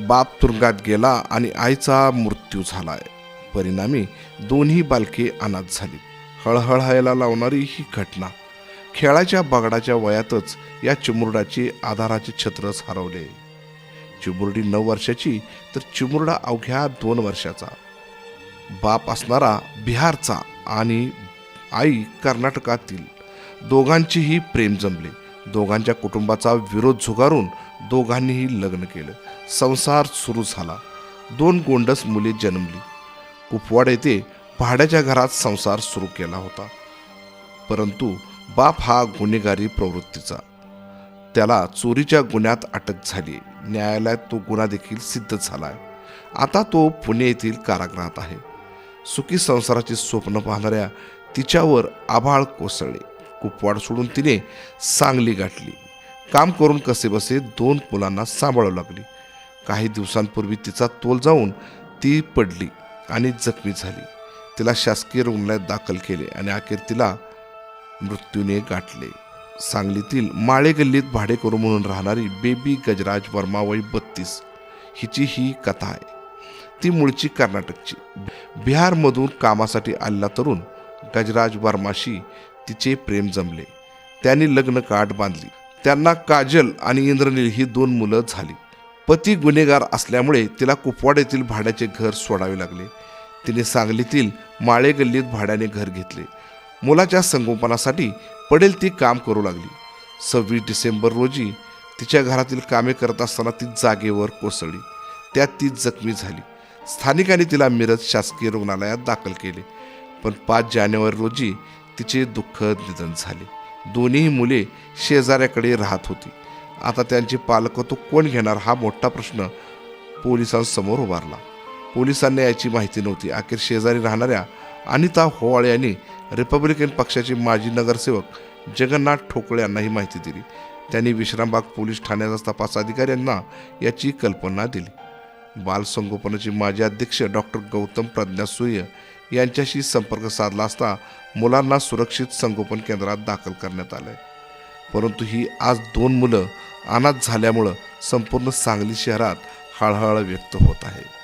बाप तुरुंगात गेला आणि आईचा मृत्यू झालाय. परिणामी दोन्ही बालके अनाथ झाली हळहळायला लावणारी ही घटना. खेळाच्या बागडाच्या वयातच या चिमुरडाचे आधाराचे छत्रच हरवले चिमुरडी नऊ वर्षाची तर चिमुरडा अवघ्या दोन वर्षाचा. बाप असणारा बिहारचा आणि आई कर्नाटकातील. दोघांचीही प्रेम जमले. दोघांच्या कुटुंबाचा विरोध झुगारून दोघांनीही लग्न केलं. संसार सुरू झाला. दोन गोंडस मुले जन्मली. कुपवाड येथे भाड्याच्या घरात संसार सुरू केला होता. परंतु बाप हा गुन्हेगारी प्रवृत्तीचा. त्याला चोरीच्या गुन्ह्यात अटक झाली. न्यायालयात तो गुन्हा देखील सिद्ध आहे आता तो पुणे येथील कारागृहात आहे. सुखी संसाराची स्वप्न पाहणाऱ्या तिच्यावर आभाळ कोसळले. कुपवाड सोडून तिने सांगली गाठली. काम करून कसेबसे दोन मुलांना सांभाळू लागली. काही दिवसांपूर्वी तिचा तोल जाऊन ती पडली आणि जखमी झाली. तिला शासकीय रुग्णालयात दाखल केले आणि अखेर तिला मृत्यूने गाठले. सांगलीतील माळे गल्लीत भाडेकरू म्हणून राहणारी बेबी गजराज वर्मा वय बत्तीस. हिची ही कथा आहे. ती मूळची कर्नाटकची. बिहारमधून कामासाठी आलेला तरुण गजराज वर्माशी तिचे प्रेम जमले. त्यांनी लग्न काठ बांधली. त्यांना काजल आणि इंद्रनील ही दोन मुलं झाली. पती गुन्हेगार असल्यामुळे तिला कुपवाड येथील भाड्याचे घर सोडावे लागले. तिने सांगलीतील माळे गल्लीत भाड्याने घर घेतले. मुलाच्या संगोपनासाठी पडेल ती काम करू लागली. सव्वीस डिसेंबर रोजी तिच्या घरातील कामे करत असताना ती जागेवर कोसळली. त्यात ती जखमी झाली. स्थानिकांनी तिला मिरज शासकीय रुग्णालयात दाखल केले. पण पाच जानेवारी रोजी तिचे दुःखद निधन झाले. दोन्ही मुले शेजाऱ्याकडे राहत होती. आता त्यांची पालकत्व कोण घेणार हा मोठा प्रश्न पोलिसांसमोर उभारला. पोलिसांना याची माहिती नव्हती. अखेर शेजारी राहणाऱ्या अनिता होवाळे यांनी रिपब्लिकन पक्षाचे माजी नगरसेवक जगन्नाथ ठोकळे यांना ही माहिती दिली. त्यांनी विश्रामबाग पोलीस ठाण्याचा तपास अधिकाऱ्यांना याची कल्पना दिली. बालसंगोपनाचे माजी अध्यक्ष डॉक्टर गौतम प्रज्ञा सूर्य यांच्याशी संपर्क साधला असता मुलांना सुरक्षित संगोपन केंद्रात दाखल करण्यात आलंय. परंतु ही आज दोन मुलं अनाथ झाल्यामुळं संपूर्ण सांगली शहरात हळहळ व्यक्त होत आहे.